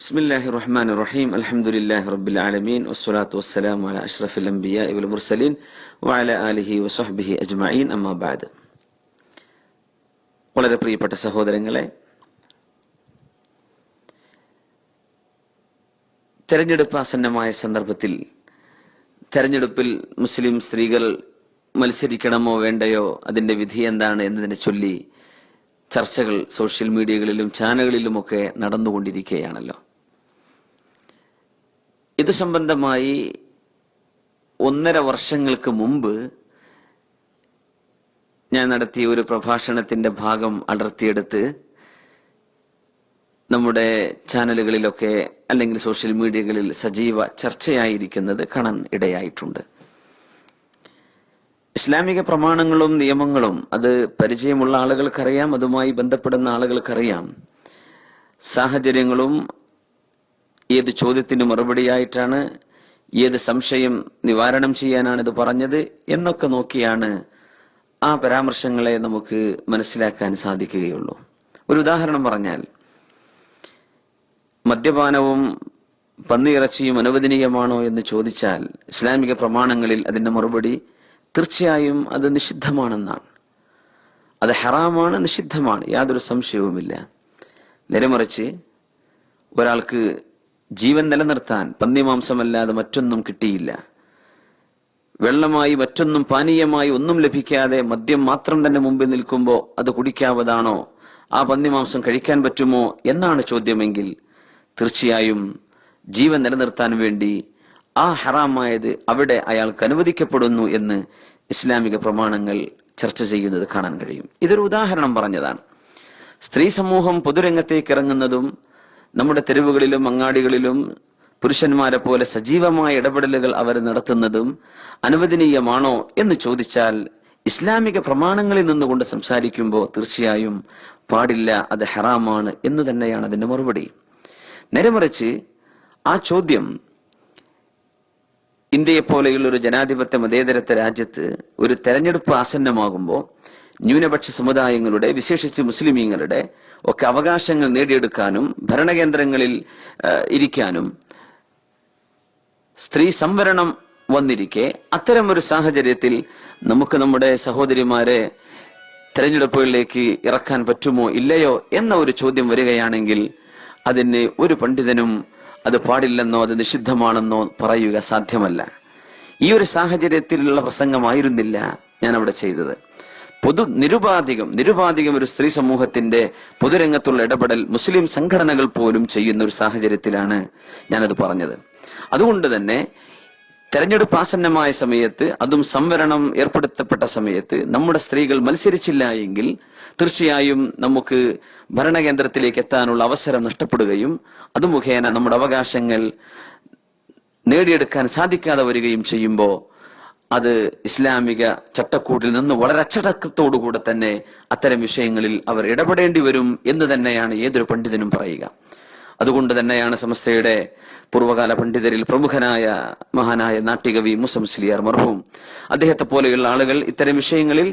ബിസ്മില്ലാഹി റഹ്മാൻ റഹീം അലഹമുല്ലാഹി റബ്ബിൽ ആലമീൻ വസ്സലാത്തു വസ്സലാം അല അഷ്റഫിൽ അംബിയ ഇബുൽ മുർസലീൻ വഅല ആലിഹി വസഹ്ബിഹി അജ്മഈൻ അമ്മാബാദ് വളരെ പ്രിയപ്പെട്ട സഹോദരങ്ങളെ തെരഞ്ഞെടുപ്പ് ആസന്നമായ സന്ദർഭത്തിൽ തെരഞ്ഞെടുപ്പിൽ മുസ്ലിം സ്ത്രീകൾ മത്സരിക്കണമോ വേണ്ടയോ അതിന്റെ വിധി എന്താണ് എന്നതിനെ ചൊല്ലി ചർച്ചകൾ സോഷ്യൽ മീഡിയകളിലും ചാനലുകളിലുമൊക്കെ നടന്നുകൊണ്ടിരിക്കുകയാണല്ലോ. ഇത് സംബന്ധമായി ഒന്നര വർഷങ്ങൾക്ക് മുമ്പ് ഞാൻ നടത്തിയ ഒരു പ്രഭാഷണത്തിന്റെ ഭാഗം അടർത്തിയെടുത്ത് നമ്മുടെ ചാനലുകളിലൊക്കെ അല്ലെങ്കിൽ സോഷ്യൽ മീഡിയകളിൽ സജീവ ചർച്ചയായിരിക്കുന്നത് കാണാൻ ഇടയായിട്ടുണ്ട്. ഇസ്ലാമിക പ്രമാണങ്ങളും നിയമങ്ങളും അത് പരിചയമുള്ള ആളുകൾക്കറിയാം അതുമായി ബന്ധപ്പെടുന്ന ആളുകൾക്കറിയാം. സാഹചര്യങ്ങളും ഏത് ചോദ്യത്തിന് മറുപടിയായിട്ടാണ് ഏത് സംശയം നിവാരണം ചെയ്യാനാണ് ഇത് പറഞ്ഞത് എന്നൊക്കെ നോക്കിയാണ് ആ പരാമർശങ്ങളെ നമുക്ക് മനസ്സിലാക്കാൻ സാധിക്കുകയുള്ളൂ. ഒരു ഉദാഹരണം പറഞ്ഞാൽ മദ്യപാനവും പന്നിയിറച്ചിയും അനുവദനീയമാണോ എന്ന് ചോദിച്ചാൽ ഇസ്ലാമിക പ്രമാണങ്ങളിൽ അതിന്റെ മറുപടി തീർച്ചയായും അത് നിഷിദ്ധമാണെന്നാണ്. അത് ഹറാമാണ് നിഷിദ്ധമാണ്. യാതൊരു സംശയവുമില്ല. നേരെമറിച്ച് ഒരാൾക്ക് ജീവൻ നിലനിർത്താൻ പന്നിമാംസമല്ലാതെ മറ്റൊന്നും കിട്ടിയില്ല. വെള്ളമായി മറ്റൊന്നും പാനീയമായി ഒന്നും ലഭിക്കാതെ മദ്യം മാത്രം തന്നെ മുമ്പിൽ നിൽക്കുമ്പോൾ അത് കുടിക്കാവതാണോ? ആ പന്നിമാംസം കഴിക്കാൻ പറ്റുമോ? എന്നാണ് ചോദ്യമെങ്കിൽ തീർച്ചയായും ജീവൻ നിലനിർത്താൻ വേണ്ടി ആ ഹറാമായത് അവിടെ അയാൾക്ക് അനുവദിക്കപ്പെടുന്നു എന്ന് ഇസ്ലാമിക പ്രമാണങ്ങൾ ചർച്ച ചെയ്യുന്നത് കാണാൻ കഴിയും. ഇതൊരു ഉദാഹരണം പറഞ്ഞതാണ്. സ്ത്രീ സമൂഹം പൊതുരംഗത്തേക്ക് ഇറങ്ങുന്നതും നമ്മുടെ തെരുവുകളിലും അങ്ങാടികളിലും പുരുഷന്മാരെ പോലെ സജീവമായ ഇടപെടലുകൾ അവർ നടത്തുന്നതും അനുവദനീയമാണോ എന്ന് ചോദിച്ചാൽ ഇസ്ലാമിക പ്രമാണങ്ങളിൽ നിന്നുകൊണ്ട് സംസാരിക്കുമ്പോൾ തീർച്ചയായും പാടില്ല അത് ഹറാമാണ് എന്ന് തന്നെയാണ് അതിന്റെ മറുപടി. നേരെമറിച്ച് ആ ചോദ്യം ഇന്ത്യയെ പോലെയുള്ള ഒരു ജനാധിപത്യ മതേതരത്വ രാജ്യത്ത് ഒരു തെരഞ്ഞെടുപ്പ് ആസന്നമാകുമ്പോൾ ന്യൂനപക്ഷ സമുദായങ്ങളുടെ വിശേഷിച്ച് മുസ്ലിമീങ്ങളുടെ ഒക്കെ അവകാശങ്ങൾ നേടിയെടുക്കാനും ഭരണകേന്ദ്രങ്ങളിൽ ഇരിക്കാനും സ്ത്രീ സംവരണം വന്നിരിക്കെ അത്തരം ഒരു സാഹചര്യത്തിൽ നമുക്ക് നമ്മുടെ സഹോദരിമാരെ തെരഞ്ഞെടുപ്പുകളിലേക്ക് ഇറക്കാൻ പറ്റുമോ ഇല്ലയോ എന്ന ഒരു ചോദ്യം വരികയാണെങ്കിൽ അതിന് ഒരു പണ്ഡിതനും അത് പാടില്ലെന്നോ അത് നിഷിദ്ധമാണെന്നോ പറയുക സാധ്യമല്ല. ഈ ഒരു സാഹചര്യത്തിലുള്ള പ്രസംഗമായിരുന്നില്ല ഞാൻ അവിടെ ചെയ്തത്. പൊതു നിരുപാധികം നിരുപാധികം ഒരു സ്ത്രീ സമൂഹത്തിന്റെ പൊതുരംഗത്തുള്ള ഇടപെടൽ മുസ്ലിം സംഘടനകൾ പോലും ചെയ്യുന്ന ഒരു സാഹചര്യത്തിലാണ് ഞാനത് പറഞ്ഞത്. അതുകൊണ്ട് തന്നെ തെരഞ്ഞെടുപ്പ് ആസന്നമായ സമയത്ത് അതും സംവരണം ഏർപ്പെടുത്തപ്പെട്ട സമയത്ത് നമ്മുടെ സ്ത്രീകൾ മത്സരിച്ചില്ല എങ്കിൽ തീർച്ചയായും നമുക്ക് ഭരണകേന്ദ്രത്തിലേക്ക് എത്താനുള്ള അവസരം നഷ്ടപ്പെടുകയും അത് മുഖേന നമ്മുടെ അവകാശങ്ങൾ നേടിയെടുക്കാൻ സാധിക്കാതെ വരികയും ചെയ്യുമ്പോൾ അത് ഇസ്ലാമിക ചട്ടക്കൂട്ടിൽ നിന്ന് വളരെ അച്ചടക്കത്തോടുകൂടെ തന്നെ അത്തരം വിഷയങ്ങളിൽ അവർ ഇടപെടേണ്ടി വരും എന്ന് തന്നെയാണ് ഏതൊരു പണ്ഡിതനും പറയുക. അതുകൊണ്ട് തന്നെയാണ് സമസ്തയുടെ പൂർവകാല പണ്ഡിതരിൽ പ്രമുഖനായ മഹാനായ നാട്യകവി മുസംസ്ലിയാർ മർഹൂം. അദ്ദേഹത്തെ പോലെയുള്ള ആളുകൾ ഇത്തരം വിഷയങ്ങളിൽ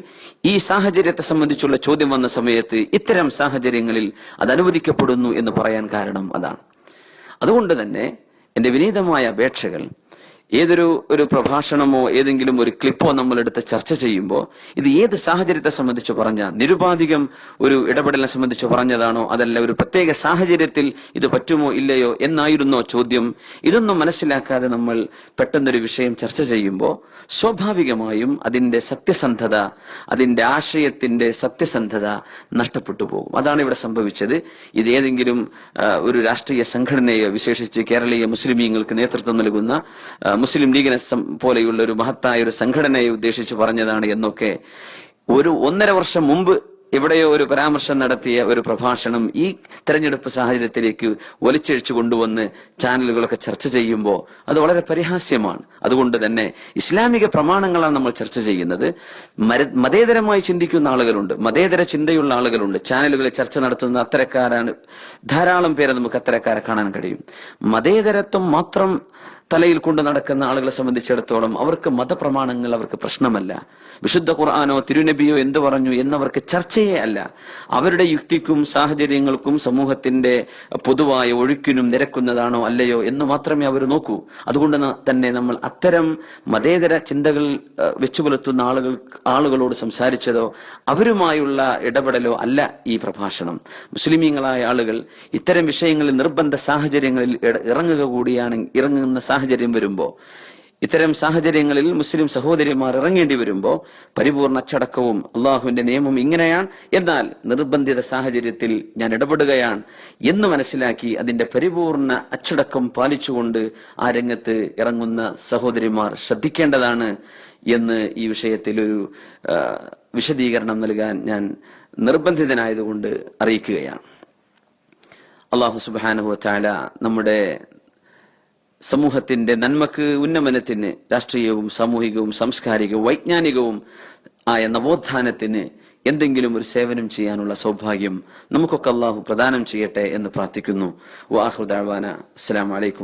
ഈ സാഹചര്യത്തെ സംബന്ധിച്ചുള്ള ചോദ്യം വന്ന സമയത്ത് ഇത്തരം സാഹചര്യങ്ങളിൽ അത് അനുവദിക്കപ്പെടുന്നു എന്ന് പറയാൻ കാരണം അതാണ്. അതുകൊണ്ട് തന്നെ എന്റെ വിനീതമായ അപേക്ഷകൾ ഏതൊരു ഒരു പ്രഭാഷണമോ ഏതെങ്കിലും ഒരു ക്ലിപ്പോ നമ്മളെടുത്ത് ചർച്ച ചെയ്യുമ്പോൾ ഇത് ഏത് സാഹചര്യത്തെ സംബന്ധിച്ച് പറഞ്ഞ നിരുപാധികം ഒരു ഇടപെടലിനെ സംബന്ധിച്ച് പറഞ്ഞതാണോ അതല്ല ഒരു പ്രത്യേക സാഹചര്യത്തിൽ ഇത് പറ്റുമോ ഇല്ലയോ എന്നായിരുന്നോ ചോദ്യം ഇതൊന്നും മനസ്സിലാക്കാതെ നമ്മൾ പെട്ടെന്നൊരു വിഷയം ചർച്ച ചെയ്യുമ്പോൾ സ്വാഭാവികമായും അതിന്റെ സത്യസന്ധത അതിന്റെ ആശയത്തിന്റെ സത്യസന്ധത നഷ്ടപ്പെട്ടു പോകും. അതാണ് ഇവിടെ സംഭവിച്ചത്. ഇത് ഏതെങ്കിലും ഒരു രാഷ്ട്രീയ സംഘടനയോ വിശേഷിച്ച് കേരളീയ മുസ്ലിമീങ്ങൾക്ക് നേതൃത്വം നൽകുന്ന മുസ്ലിം ലീഗിനെ പോലെയുള്ള ഒരു മഹത്തായ ഒരു സംഘടനയെ ഉദ്ദേശിച്ച് പറഞ്ഞതാണ് എന്നൊക്കെ ഒരു ഒന്നര വർഷം മുമ്പ് എവിടെയോ ഒരു പരാമർശം നടത്തിയ ഒരു പ്രഭാഷണം ഈ തെരഞ്ഞെടുപ്പ് സാഹചര്യത്തിലേക്ക് വലിച്ചഴിച്ചു കൊണ്ടുവന്ന് ചാനലുകളൊക്കെ ചർച്ച ചെയ്യുമ്പോൾ അത് വളരെ പരിഹാസ്യമാണ്. അതുകൊണ്ട് തന്നെ ഇസ്ലാമിക പ്രമാണങ്ങളാണ് നമ്മൾ ചർച്ച ചെയ്യുന്നത്. മതേതരമായി ചിന്തിക്കുന്ന ആളുകളുണ്ട്. മതേതര ചിന്തയുള്ള ആളുകളുണ്ട്. ചാനലുകളിൽ ചർച്ച നടത്തുന്ന അത്തരക്കാരാണ് ധാരാളം പേരെ നമുക്ക് അത്തരക്കാരെ കാണാൻ കഴിയും. മതേതരത്വം മാത്രം തലയിൽ കൊണ്ട് നടക്കുന്ന ആളുകളെ സംബന്ധിച്ചിടത്തോളം അവർക്ക് മതപ്രമാണങ്ങൾ അവർക്ക് പ്രശ്നമല്ല. വിശുദ്ധ ഖുർആാനോ തിരുനബിയോ എന്ത് പറഞ്ഞു എന്നവർക്ക് ചർച്ചയേ അല്ല. അവരുടെ യുക്തിക്കും സാഹചര്യങ്ങൾക്കും സമൂഹത്തിന്റെ പൊതുവായ ഒഴുക്കിനും നിരക്കുന്നതാണോ അല്ലയോ എന്ന് മാത്രമേ അവർ നോക്കൂ. അതുകൊണ്ട് തന്നെ നമ്മൾ അത്തരം മതേതര ചിന്തകൾ വെച്ചുപുലർത്തുന്ന വെച്ചു പുലർത്തുന്ന ആളുകൾ ആളുകളോട് സംസാരിച്ചതോ അവരുമായുള്ള ഇടപെടലോ അല്ല ഈ പ്രഭാഷണം. മുസ്ലിമീങ്ങളായ ആളുകൾ ഇത്തരം വിഷയങ്ങളിൽ നിർബന്ധ സാഹചര്യങ്ങളിൽ ഇറങ്ങുക കൂടിയാണ് ഇറങ്ങുന്ന സാഹചര്യം വരുമ്പോ ഇത്തരം സാഹചര്യങ്ങളിൽ മുസ്ലിം സഹോദരിമാർ ഇറങ്ങേണ്ടി വരുമ്പോൾ പരിപൂർണ അച്ചടക്കവും അള്ളാഹുവിന്റെ നിയമം ഇങ്ങനെയാണ്. എന്നാൽ നിർബന്ധിത സാഹചര്യത്തിൽ ഞാൻ ഇടപെടുകയാണ് എന്ന് മനസ്സിലാക്കി അതിന്റെ പരിപൂർണ അച്ചടക്കം പാലിച്ചുകൊണ്ട് ആ രംഗത്ത് ഇറങ്ങുന്ന സഹോദരിമാർ ശ്രദ്ധിക്കേണ്ടതാണ് എന്ന് ഈ വിഷയത്തിൽ ഒരു വിശദീകരണം നൽകാൻ ഞാൻ നിർബന്ധിതനായതുകൊണ്ട് അറിയിക്കുകയാണ്. അള്ളാഹു സുബാനുഹു ചാല നമ്മുടെ സമൂഹത്തിന്റെ നന്മക്ക് ഉന്നമനത്തിന് രാഷ്ട്രീയവും സാമൂഹികവും സാംസ്കാരികവും വൈജ്ഞാനികവും ആയ നവോത്ഥാനത്തിന് എന്തെങ്കിലും ഒരു സേവനം ചെയ്യാനുള്ള സൗഭാഗ്യം നമുക്കൊക്കെ അള്ളാഹു പ്രദാനം ചെയ്യട്ടെ എന്ന് പ്രാർത്ഥിക്കുന്നു. വാഹുദാന അസ്സലാമലൈക്കും